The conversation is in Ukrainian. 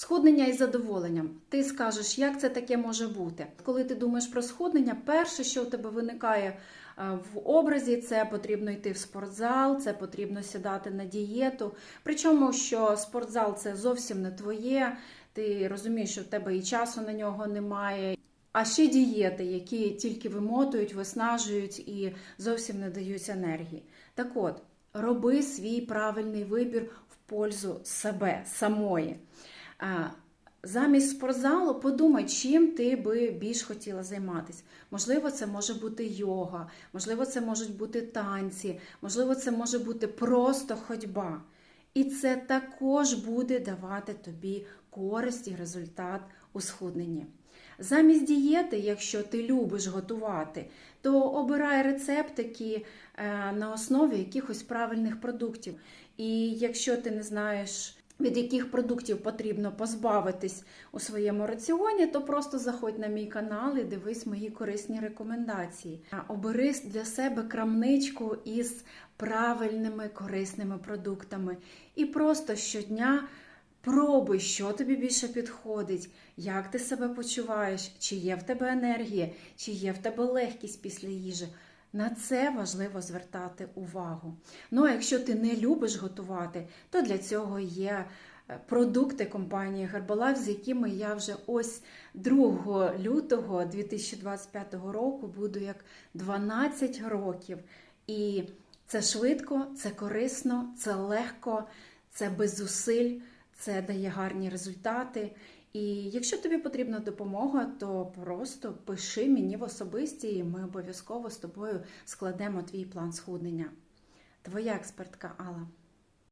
Схуднення із задоволенням. Ти скажеш, як це таке може бути? Коли ти думаєш про схуднення, перше, що у тебе виникає е, в образі, це потрібно йти в спортзал, це потрібно сідати на дієту. Причому, що спортзал це зовсім не твоє. Ти розумієш, що в тебе і часу на нього немає. А ще дієти, які тільки вимотують, виснажують і зовсім не дають енергії. Так от, роби свій правильний вибір в пользу себе, самої. Замість спортзалу подумай, чим ти би більш хотіла займатися. Можливо, це може бути йога, можливо, це можуть бути танці, можливо, це може бути просто ходьба. І це також буде давати тобі користь і результат у схудненні. Замість дієти, якщо ти любиш готувати, то обирай рецептики е, на основі якихось правильних продуктів. І якщо ти не знаєш, від яких продуктів потрібно позбавитись у своєму раціоні, то просто заходь на мій канал і дивись мої корисні рекомендації. Обери для себе крамничку із правильними корисними продуктами. І просто щодня пробуй, що тобі більше підходить, як ти себе почуваєш, чи є в тебе енергія, чи є в тебе легкість після їжі. На це важливо звертати увагу. Ну а якщо ти не любиш готувати, то для цього є е, продукти компанії Herbalife, з якими я вже ось 2 лютого 2025 року буду як 12 років. І це швидко, це корисно, це легко, це без зусиль, це дає гарні результати. І якщо тобі потрібна допомога, то просто пиши мені в особисті, і ми обов'язково з тобою складемо твій план схуднення. Твоя експертка Алла.